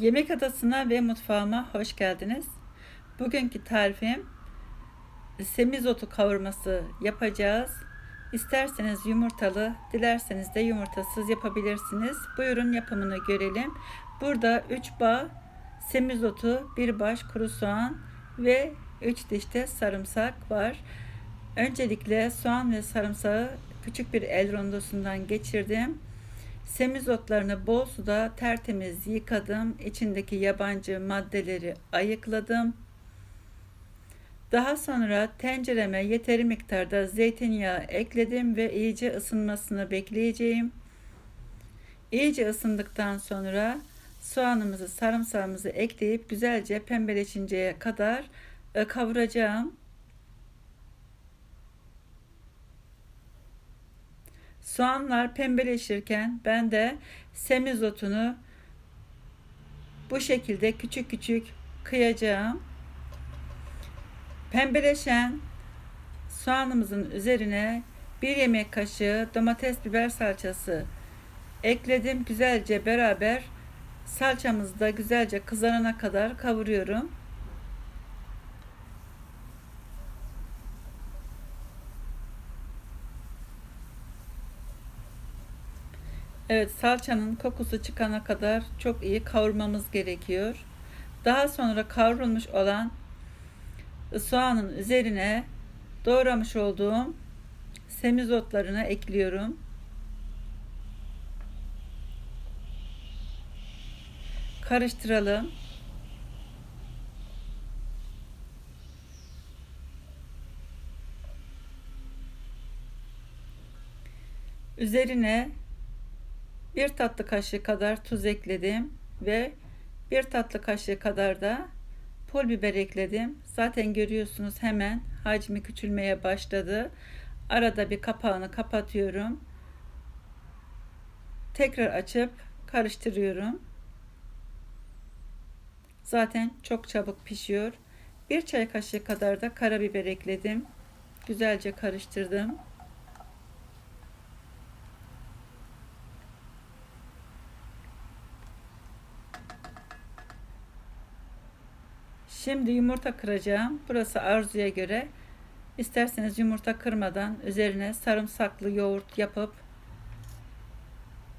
Yemek adasına ve mutfağıma hoş geldiniz. Bugünkü tarifim semizotu kavurması yapacağız. İsterseniz yumurtalı, dilerseniz de yumurtasız yapabilirsiniz. Buyurun yapımını görelim. Burada 3 bağ semizotu, 1 baş kuru soğan ve 3 diş de sarımsak var. Öncelikle soğan ve sarımsağı küçük bir el rondosundan geçirdim. Semizotlarını bol suda tertemiz yıkadım. İçindeki yabancı maddeleri ayıkladım. Daha sonra tencereme yeteri miktarda zeytinyağı ekledim ve iyice ısınmasını bekleyeceğim. İyice ısındıktan sonra soğanımızı, sarımsağımızı ekleyip güzelce pembeleşinceye kadar e, kavuracağım. Soğanlar pembeleşirken ben de semizotunu bu şekilde küçük küçük kıyacağım. Pembeleşen soğanımızın üzerine bir yemek kaşığı domates biber salçası ekledim. Güzelce beraber salçamızı da güzelce kızarana kadar kavuruyorum. Evet salçanın kokusu çıkana kadar çok iyi kavurmamız gerekiyor. Daha sonra kavrulmuş olan soğanın üzerine doğramış olduğum semizotlarını ekliyorum. Karıştıralım. Üzerine bir tatlı kaşığı kadar tuz ekledim ve bir tatlı kaşığı kadar da pul biber ekledim. Zaten görüyorsunuz hemen hacmi küçülmeye başladı. Arada bir kapağını kapatıyorum. Tekrar açıp karıştırıyorum. Zaten çok çabuk pişiyor. Bir çay kaşığı kadar da karabiber ekledim. Güzelce karıştırdım. Şimdi yumurta kıracağım. Burası arzuya göre. İsterseniz yumurta kırmadan üzerine sarımsaklı yoğurt yapıp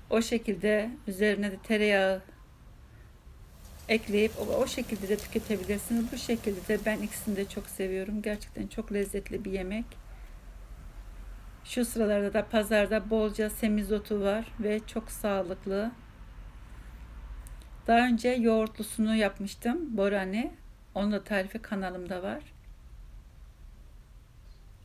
o şekilde üzerine de tereyağı ekleyip o, şekilde de tüketebilirsiniz. Bu şekilde de ben ikisini de çok seviyorum. Gerçekten çok lezzetli bir yemek. Şu sıralarda da pazarda bolca semizotu var ve çok sağlıklı. Daha önce yoğurtlusunu yapmıştım. Borani. Onun da tarifi kanalımda var.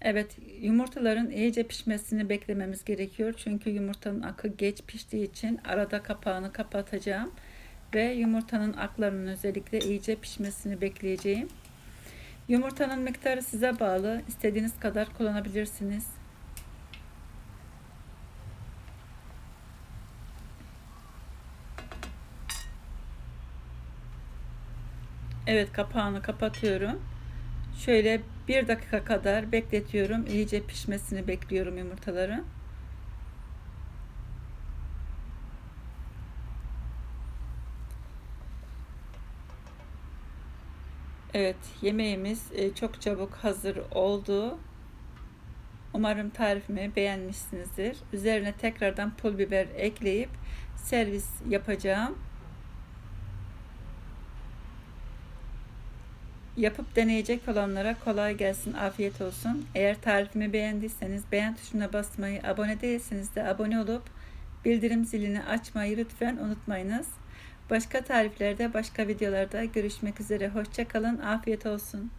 Evet, yumurtaların iyice pişmesini beklememiz gerekiyor. Çünkü yumurtanın akı geç piştiği için arada kapağını kapatacağım. Ve yumurtanın aklarının özellikle iyice pişmesini bekleyeceğim. Yumurtanın miktarı size bağlı. İstediğiniz kadar kullanabilirsiniz. Evet kapağını kapatıyorum. Şöyle bir dakika kadar bekletiyorum. İyice pişmesini bekliyorum yumurtaların. Evet yemeğimiz e, çok çabuk hazır oldu. Umarım tarifimi beğenmişsinizdir. Üzerine tekrardan pul biber ekleyip servis yapacağım. Yapıp deneyecek olanlara kolay gelsin, afiyet olsun. Eğer tarifimi beğendiyseniz beğen tuşuna basmayı, abone değilseniz de abone olup bildirim zilini açmayı lütfen unutmayınız. Başka tariflerde, başka videolarda görüşmek üzere. Hoşçakalın, afiyet olsun.